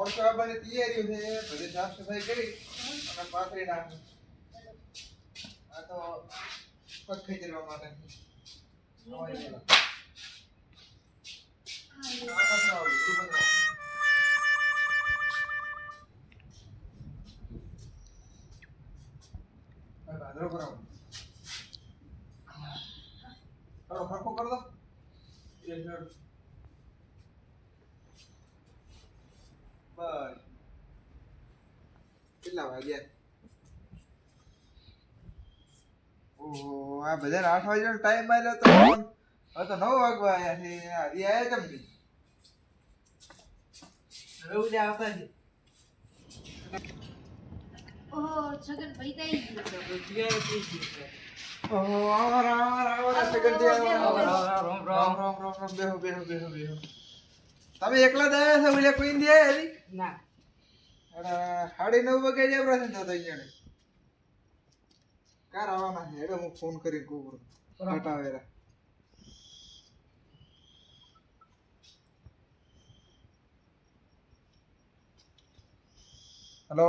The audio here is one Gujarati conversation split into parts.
મોરચો આવવાની તૈયારીઓ છે બધી સાફ સફાઈ કરી અને પાથરી નાખી. આ તો પગ ખેંચવા માટે. કરો. કરો. આ પાછું આવું, બીજું બધું આવું. હવે ભાદરો કરાવો. કરો, સરખું કરી દો. એ સર. બસ કેટલા વાગ્યા ઓહો આ બધાને આઠ વાગ્યાનો ટાઈમ આવ્યો તો હવે તો નવ વાગવા આવ્યા છે હજી આયા કેમ નહીં હવે ઉડ્યા આવતા છે ઓહો છગન ભાઈ તઈ ઓહો આવાર આવાર આવાર સગનજી આવાર બેહો, આવાર રામ રામ રામ રામ બેહો બેહો બેહો બેહો તમે એકલા દયા છો ઓલા કોઈ નથી આવ્યા ના. સાડી નવ વાગે જ આવ્યા થતો અહીંયા કાર આવવાના છે? એટલે હું ફોન કરી કહું હટાવેરા હેલો?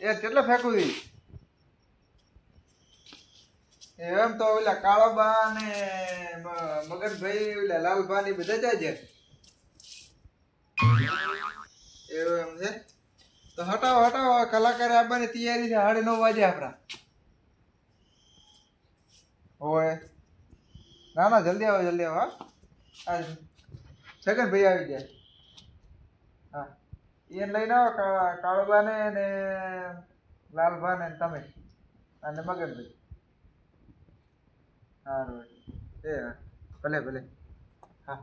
એ કેટલા ફેંકું દી એમ તો ઓલા કાળાબા ને મગનભાઈ, ઓલા લાલભા ને બધા જાય છે? એવું એમ છે? તો હટાવો હટાવો કલાકાર આવવાની તૈયારી છે, સાડે નવ વાગે આપણા. હોય ના ના, જલ્દી આવો જલ્દી આવો, હા. છગન ભાઈ આવી જાય હા. એને લઈને આવો કા- કાળુબાને ને લાલભાને ને તમે. અને મગનભાઈ. સારું એ ભલે ભલે. હા.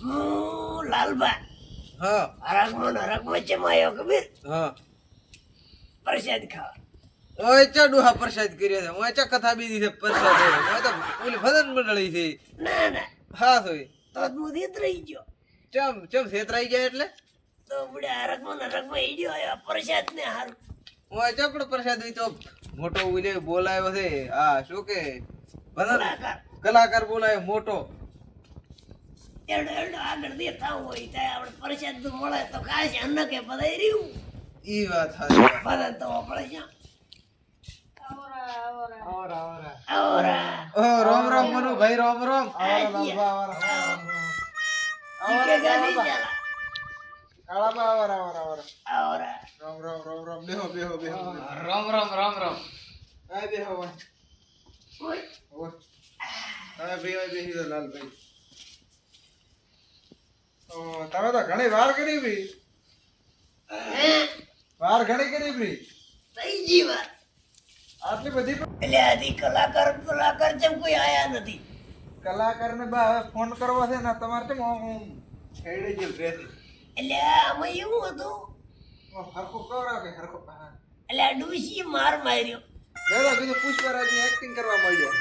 હું લાલબા. હા. હરકમાં હરકમાં ચમાયો કબીર હા. પ્રસાદ ખાવા. ઓય ચા ડોહા પ્રસાદ કર્યા છે. ઓય ચા કથા બીજી છે પ્રસાદ. ઓય તો ઓલી ભજન મંડળી છે. ના ના. હા સોય તો તું દીત રહી ગયો. ચમ ચમ છેતરાઈ ગયા એટલે? તો બુડે હરકમાં હરકમાં ઈડ્યો પ્રસાદ ને હારું. ઓય ચકડો પ્રસાદ તો મોટો ઓલે બોલાયો છે. આ શું કે? કલાકાર કલાકાર બોલાયો મોટો. એડો એડો આગળ દેતા હોય ત્યાં આપણે પ્રસાદ તો મળે તો કાશ અન્ન કે પધાઈ રહ્યું. ઈ વાત હારી પધાર તો આપણે ક્યાં આવરા આવરા. આવરા. ઓ રામ રામ મનુ ભાઈ રામ રામ. આજી. લાલબા આવરા ઈકે કાળાબા આવરા આવરા આવરા આવરા રામ રામ રામ રામ બેહો બેહો બેહો રામ રામ રામ રામ આ બેહો ઓય ઓય તમે બેહો બેહી દો લાલભાઈ ઓ તમે તો ઘણી વાર કરી ભી વાર ઘણી કરી ભી થઈ જી વાત આટલી બધી એટલે આથી કલાકાર કલાકાર જેમ કોઈ આયા નથી કલાકારને બા હવે ફોન કરવો છે ને તમારે કેમ હું ખેડી રહેતી એટલે આમાં એવું હતું. આમ હરખું કે હરખું? એટલે આ ડૂસી માર માર્યો. બેરો કીધું પુષ્પરાજની એક્ટિંગ કરવા મળ્યો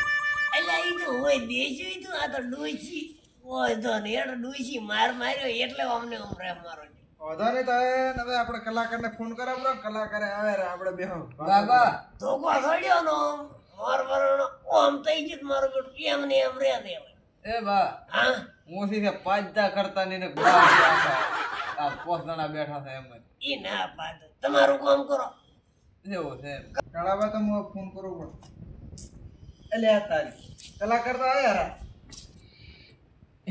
એટલે એ તો હોય દેશું તો આ તો ડૂસી. હોય તો ને એનો ડૂસી માર માર્યો એટલે અમને મારો છે. વાંધો નહીં તો હવે આપણે કલાકારને ફોન કરાવો કલાકારે આવે રે આપણે બેહો. બાબા. સડ્યો નો માર મારવાનો. ઓમ થઈ ગયું મારો બેટું એમ ને એમ રે દે હવે. એ બા હા? હું પાંચ પાંચદા કરતા ને ગુલાબ આ પોસ બેઠા છે એમ એ ના પાડ. તમારું કામ કરો. જેવો છે કળાવા તો હું ફોન કરું પણ એટલે આ તારી. કલાકાર તો આયા રા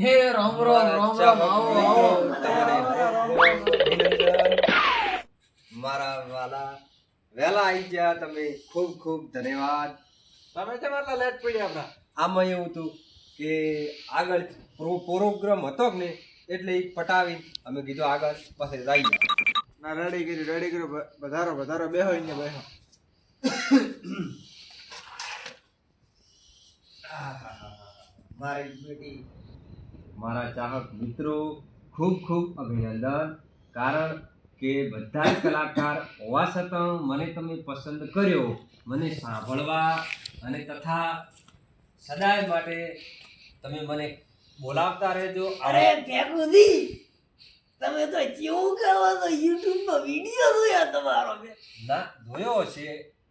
હે રામ રામ રામ રામ આવો આવો. મારા વાલા વેલા આવી ગયા. તમે ખૂબ ખૂબ ધન્યવાદ. તમે કેમ આટલા લેટ પડ્યા આપણા આમાં એવું હતું કે આગળ પ્રોગ્રામ હતો કે ને એટલે પટાવી અમે કીધું આગળ પાસે રહી ના રેડી કર્યું રેડી કર્યું વધારો વધારો બેહો ને બેહો. મારી બેટી મારા ચાહક મિત્રો ખૂબ ખૂબ અભિનંદન. કારણ કે બધા જ કલાકાર હોવા છતાં મને તમે પસંદ કર્યો મને સાંભળવા અને તથા સદાય માટે તમે મને બોલાવતા રહેજો. અરે ફેકુદી તમે તો કેવું કહો તો યુટ્યુબમાં વીડિયો જોયા તમારો મેં. ના જોયો છે.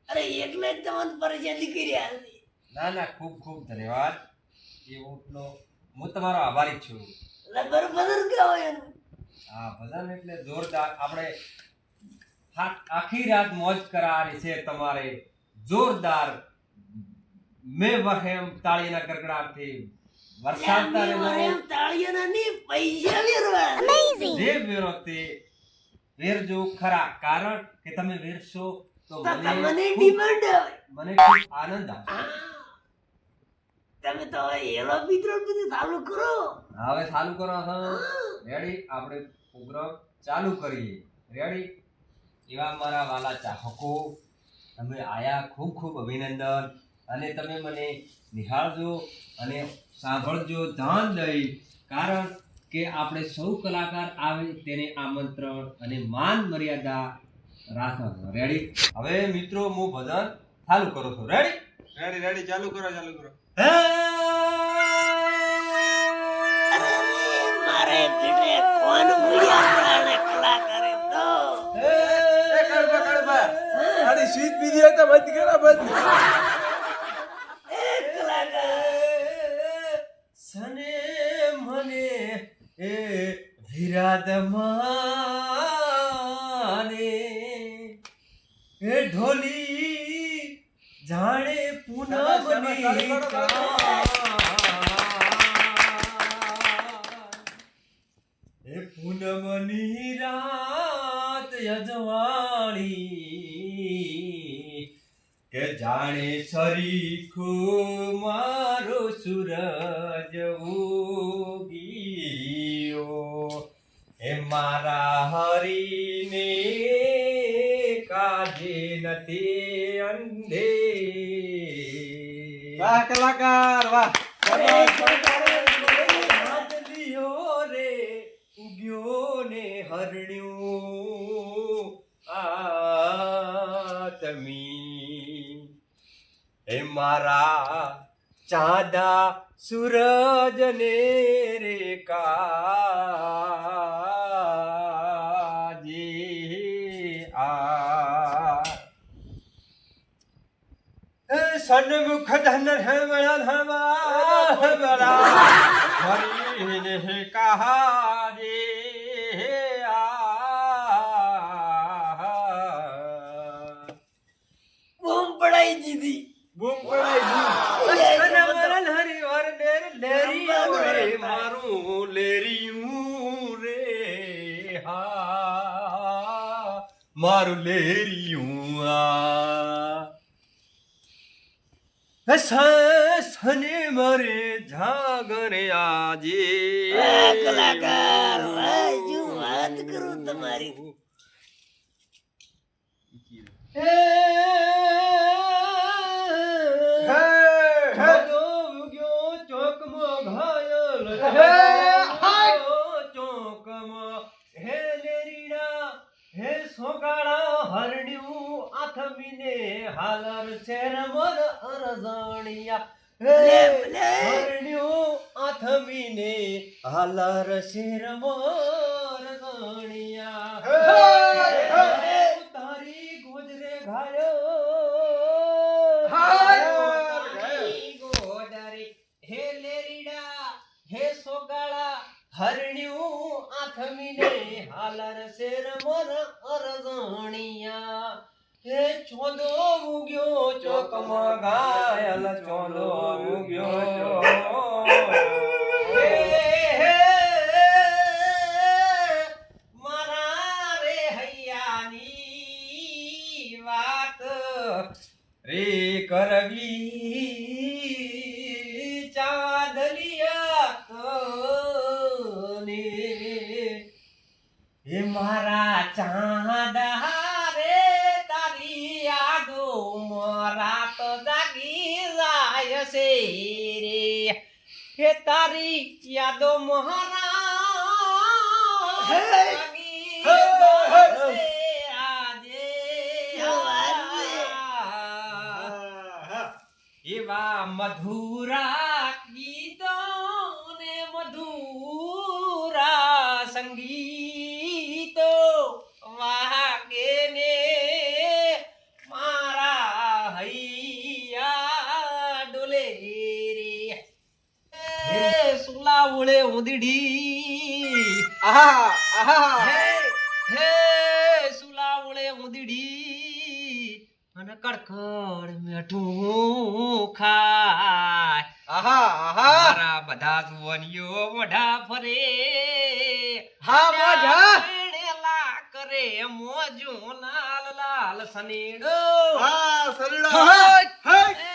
અરે એટલે જ તમને પરેશાની કર્યા ના ના ખૂબ ખૂબ ધન્યવાદ. એ એવું હું તમારો આભારી છું. એટલે બરોબર કહો એનું. હા ભજન એટલે જોરદાર આપણે આખી રાત મોજ કરાવી છે તમારે. જોરદાર. મેં વહેમ તાળીના કડકડાટથી રહેજો તાળીઓના નહીં, પૈસા વેરવા. જે વેરો તે વેરજો ખરા કારણ કે તમે વેરશો તો તો મને ડિમાન્ડ હોય. મને ખૂબ આનંદ તમે તો હવે મિત્રો બધું ચાલુ કરો હવે ચાલુ કરો રેડી આપણે પ્રોગ્રામ ચાલુ કરીએ રેડી એવા મારા વાલા ચાહકો તમે આયા ખૂબ ખૂબ અભિનંદન અને તમે મને નિહાળજો અને સાંભળજો ધ્યાન દઈ. કારણ કે આપણે સૌ કલાકાર આવે તેને આમંત્રણ અને માન મર્યાદા રાખવાનું. રેડી હવે મિત્રો હું ભજન ચાલુ કરો છો. રેડી રેડી રેડી ચાલુ કરો ચાલુ કરો. મારે પીઠે કોણ ભૂલ્યા પ્રાણે કલાકારે તો એ કડબા કડબા. આડી સ્વીટ પીધી હોય તો બંધ કરો બંધ એ કલાકાર સને મને એ વિરાદમાને એ ઢોલી જાણે ચાલુ એ પૂનમની રાત યજવાણી કે જાણે સરીખું મારો સૂરજ મારા હરીને કાજે નથી અંધે. વાહ કલાકાર વાહ. રે ઉગ્યો ને હરણ્યું આ તમી હે મારા ચાંદા સૂરજ ને રે કાજી સન્મુખ ધન હમણા ધમા હમણા હરીને કહાજે આ બૂમ પડાઈ દીધી બૂમ પડાઈ સનમરન હરિવર ડેર લેરિયું રે મારું લેરિયું રે હા મારું લેરિયું આ સ- સને મરે જાગરે આજે. કલાકાર જો વાત કરું તમારી? હે હે હે. ચોકમાં ઘાયલ હે, ચોકમાં. હે લેરીડા હે સોગાળા હરણ્યું આથમીને હાલર શેર મર અરજાણિયા. હરણ્યો આથમીને હાલર શેર મર અરજાણિયા. તારી ગોજરે ઘાયો. હાય. ગોજરે હે લેરીડા. હે સોગાળા. હરણ્યું આથમીને હાલર શેર મોર અરજણિયા. હે ચોદો ઉગ્યો ચોકમાં ઘાયલ ચોદો ઉગ્યો. એવા મધુરા ગીતો ને મધુરા સંગીતો વાગે ને મારા હૈયા ડોલે રે. સુલા ઉળે ઉદડી. આહા આહા. અને કડકડ મેઠું ખાય. આહા આહા. મારા બધા જુવાનીઓ મોઢા ફરે. હા મોજ કરે મોજો લાલ લાલ સનીડો હા સનીડો!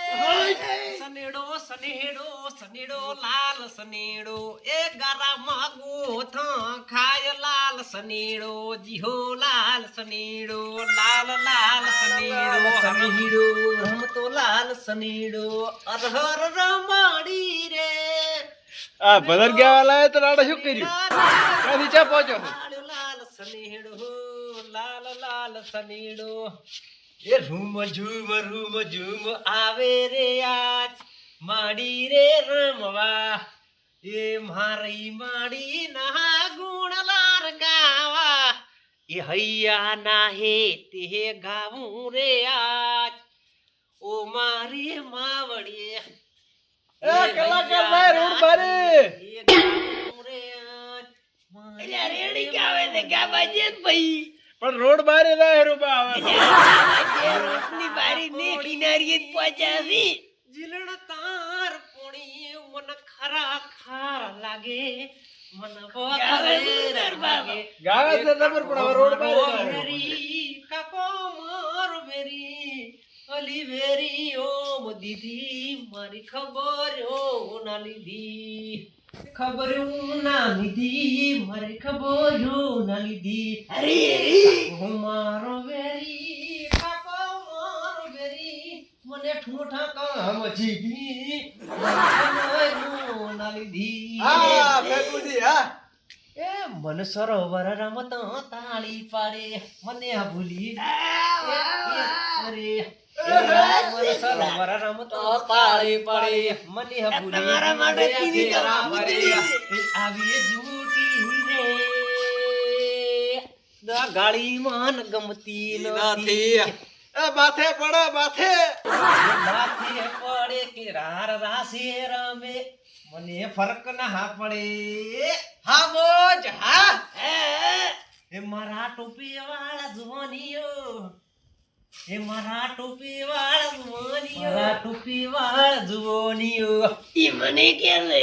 સનેડો સનેડો સનેડો લાલ સનેડો. એ ગરામાં ગોથા ખાય લાલ સનેડો જીહો લાલ સનેડો લાલ લાલ સનેડો. સનેડો. રમતો લાલ સનેડો. અરહર રમાડી રે. આ ભજન ગાવા લાય તો રાડો શું કર્યું? ક્યાંથી ચા પહોંચો લાલ લાલ સનેડો લાલ લાલ સનેડો. એ રૂમ ઝૂમ રૂમ ઝૂમ આવે રે આજ. માડી રે રમવા. એ મારી માડી ના ગુણ લાર ગાવા. એ હૈયા ના હે તે ગાવું રે આજ. ઓ મારી માવડીએ એ કલાકાર ભાઈ રૂડ બારી એ ગાવું રે આજ. મારી એટલે રેડી ગાવે ને? ગાવા જે ભાઈ? પણ રોડ બહાર લાય રૂપા આવે રોડની રોટની બારી ને કિનારીએ જ પહોંચાવી. જીલણ તાર પોણી મન ખરા ખાર લાગે મન બોતર લાગે ગાવે છે નંબર પણ હવે રોડ બહાર. વેરી કાકો મોર વેરી અલી વેરી ઓમ દીધી મારી ખબર ઓ ના લીધી. ખબર ના લીધી મારી ખબર ના લીધી. અરે હું મારો વેરી કાકો મારો વેરી મને ઠૂઠા કામ જીધી મને ના લીધી. હા ફેકુજી હા. એ મને સરોવર રમત તાળી પાડે મને આ ભૂલી અરે સરોવર રમત તાળી પાડે. મને આ ભૂલી તમારા માટે. આવી જૂટી રે. ના ગાળી માન ગમતી નથી. માથે પડે માથે. માથે પડે કે રાર રાસે રમે. મને ફરક ના પડે. હા મોજ હા. એ મારા ટોપી વાળા જુવાનીઓ. એ મારા ટોપી વાળા જુવાનીઓ. મારા ટોપી વાળા જુવાનીઓ. ઈ મને કે લે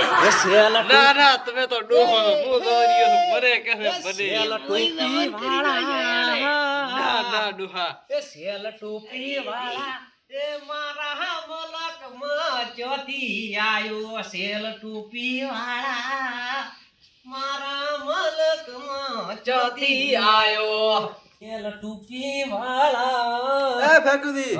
ના ના તમે તો ડોહો હું દોરીયો છું મને. કહે મને ટોપી કરી ના. ના ના એ સેલ ટોપી વાળા એ મારા મલકમાં ચોથી આયો સેલ ટોપી વાળા. મારા મલકમાં ચોથી આયો સેલ ટોપી વાળા. એ ફેકુજી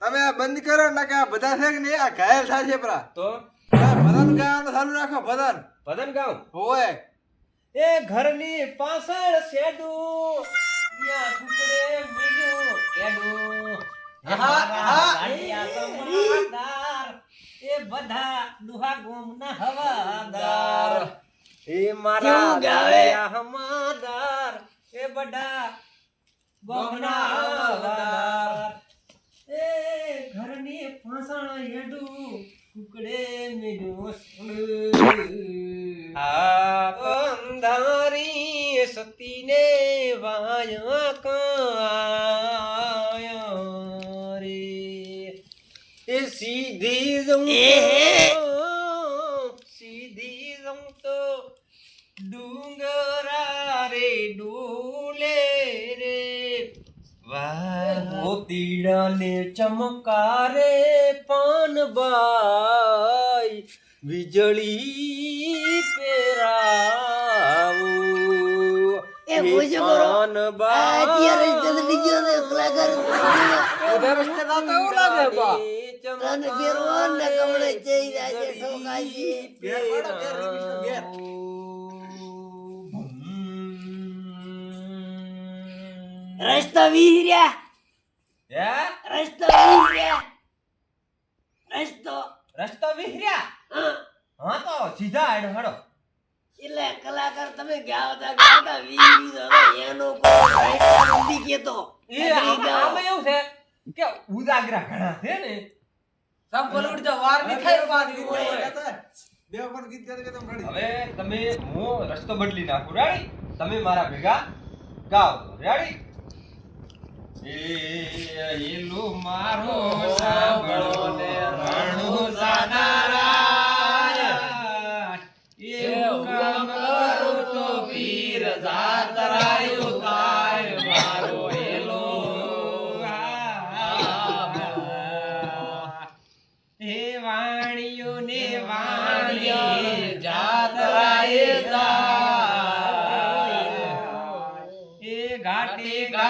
તમે આ બંધ કરો ના કે બધા છે કે નહીં? આ ઘાયલ થાય છે પરા તો? ભદન ભજન ગાવાનું ચાલુ રાખો ભદન ભદન ગાઉં હોય. એ ઘરની પાછળ શેડું. કેડું હે એ બધા ગોમના હવાદાર. એ મારા ગાવે? હમાદાર. એ બધા ગોમના હવાદાર. એ ઘરની પાછળ હેડું. એ મોજો કરો. આ અત્યારે તને બીજો ને કલાકાર બધા રસ્તે નાતા એવું લાગે બા? તને ફેરવો ને કમળે જઈ જાય છે પાડો, ઘેર રમીશનો ઘેર. રસ્તો વીર્યા હે? રસ્તો વીર્યા રસ્તો. રસ્તો વિહર્યા? હા. તો સીધા હેડો હેડો. એટલે કલાકાર તમે ગાવતા ગાવતા વીરી દો ને એનો કોઈ કેતો. એ આમાં એવું છે કે ઉજાગરા ઘણા છે ને. સંપલ ઉડ જા વારની થાય બાદ ગીત હોય ગાતા. કરે ગાતા રડી. હવે તમે હું રસ્તો બદલી નાખું. રેડી તમે મારા ભેગા ગાઓ. રેડી એ એલું મારો સાંભળો ને રણું જાનારા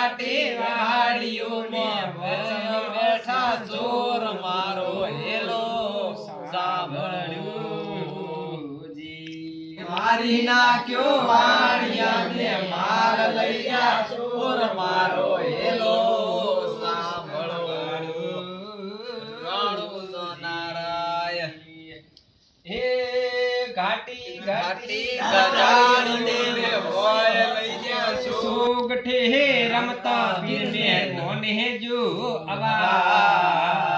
ઘાટે વાળીઓ વચન બેઠા ચોર મારો હેલો સાંભળ્યું મારી નાખ્યો વાણિયા ને માર લઈ ગયા ચોર મારો હેલો ઘાટી ઘાટી હોય લઈ ગયા સોગઠે હે રમતા પીરને કોને જો અવાજ?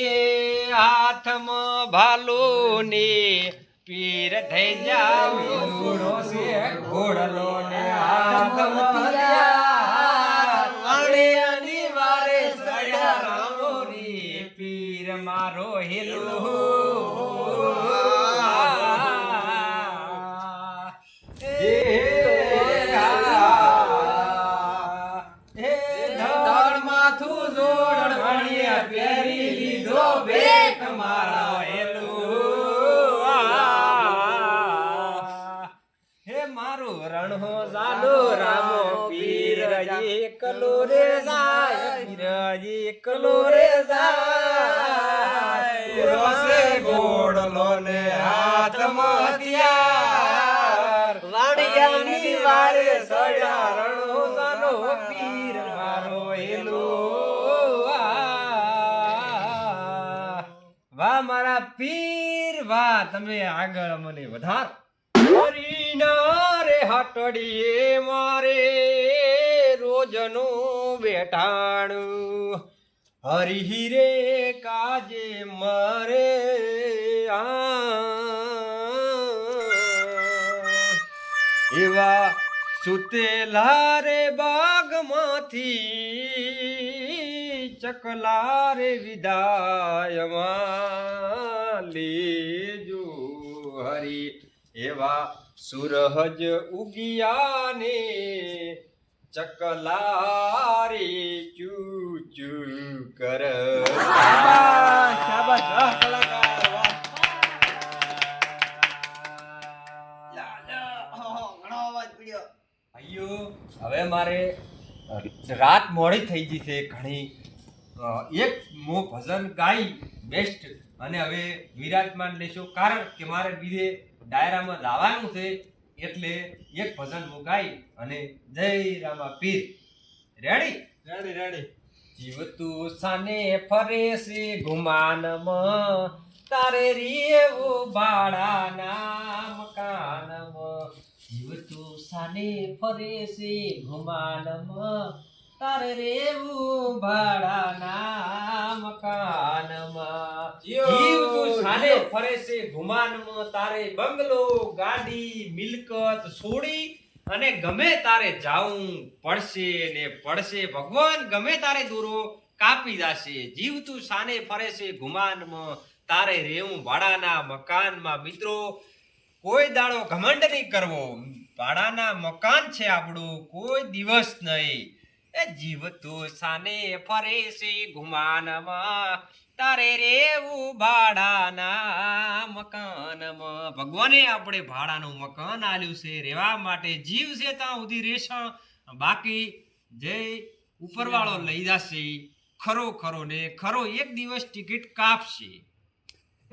એ હાથમાં ભાલો ને પીર થઈ જાવ ઘોડો છે ઘોડલો ને હાથમાં પીર મારો હેલો. એકલો રે જાય પીર જી એકલો રે જાય. રોસે ગોડલો ને હાથ હથિયાર. વાણિયાની વારે સડારણો પીર મારો એલો વાહ મારા પીર વાહ તમે આગળ મને વધાર. હરીના રે હટડીએ મારે. રોજનું બેઠાણું હરિહિરે કાજે મારે એવા સુતેલા રે બાગમાંથી ચકલા રે વિદાયમાં લેજો હરી. એવા સુરહજ ઉગિયાને ચકલા રે ચૂ ચૂ કર હવે મારે રાત મોડી થઈ ગઈ છે ઘણી. એક મો ભજન ગાઈ બેસ્ટ. અને હવે વિરાજમાન લેશો. કારણ કે મારે બીજે ડાયરામાં લાવવાનું છે. એટલે એક ભજન મુકાઈ ગાઈ અને જય રામા પીર. રેડી રેડી રેડી જીવતું સાને ફરે છે ગુમાનમાં તારે રેવું ભાડાના મકાનમાં. જીવતું સાને ફરે છે ગુમાનમાં તારે રેવું ભાડાના મકાનમાં. જીવતું સાને ફરે છે ગુમાનમાં તારે બંગલો ગાડી મિલકત છોડી અને ગમે તારે જાવું પડશે ને પડશે. ભગવાન ગમે તારે દૂરો કાપી જશે. જીવ તું સાને ફરે છે ગુમાનમાં તારે રેવું ભાડાના મકાનમાં. મિત્રો કોઈ દાડો ઘમંડ નહીં કરવો. ભાડાના મકાન છે આપણું કોઈ દિવસ નહીં. એ જીવતું સાને ફરે ગુમાનમાં. તારે રેવું ભાડાના મકાનમાં. ભગવાને આપણે ભાડાનું મકાન આલ્યું છે, રેવા માટે જીવ છે ત્યાં સુધી રેશણ. બાકી જય ઉપરવાળો લઈ જશે, ખરો ખરો ને ખરો એક દિવસ ટિકિટ કાપશે.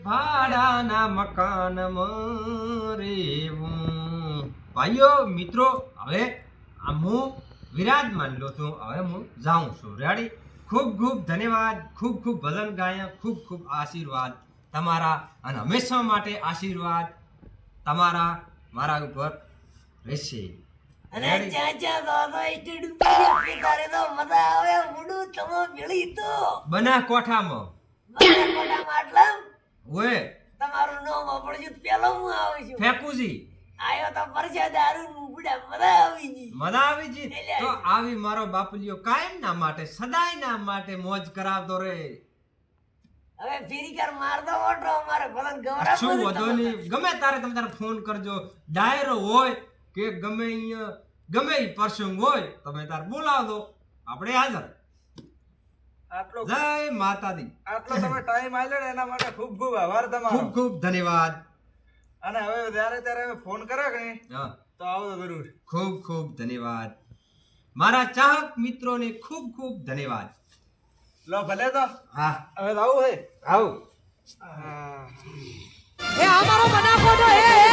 ભાડાના મકાનમાં રેવું. ભાઈઓ, મિત્રો, હવે આમ હું વિરાજમાન લો છું હવે હું જાઉં છું. રેડી ખૂબ ખૂબ ધન્યવાદ. ખૂબ ખૂબ ભજન ગાય. ખૂબ ખૂબ આશીર્વાદ તમારા અને હંમેશા માટે આશીર્વાદ તમારા મારા ઉપર રહેશે. અને રેડી? ચાચા દાદા સ્ટેડ ઉપર તારે તો મજા આવે. મુડું તમે ભેળી તો. બના કોઠામાં મોટા માટલા ઓએ તમારું નામ આપણું પેલો હું આવું છું. ફેકુજી. આયો તો પરસે દારૂ બુડા મજા આવી ગઈ મજા આવી જી તો આવી મારો બાપલિયો કાયમ ના માટે સદાય ના માટે મોજ કરાવતો રે. હવે ફેરી કર મારતો ઓટો અમારે ભલન ગવરા શું વધો નહીં. ગમે તારે તમે તારે ફોન કરજો. ડાયરો હોય કે ગમે અહીંયા ગમે ઈ પ્રસંગ હોય તમે તાર બોલાવો આપણે હાજર. આટલો જય માતાજી. આટલો તમે ટાઈમ આલ્યો ને એના માટે ખૂબ ખૂબ આભાર તમારો. ખૂબ ખૂબ ધન્યવાદ. અને હવે જ્યારે ત્યારે ફોન કરે કે હા. તો આવજો જરૂર. ખૂબ ખૂબ ધન્યવાદ. મારા ચાહક મિત્રોને ખૂબ ખૂબ ધન્યવાદ. લો ભલે તો. હા. હવે તો આવું હે. આવો. હા. એ અમારો બનાકોટો હે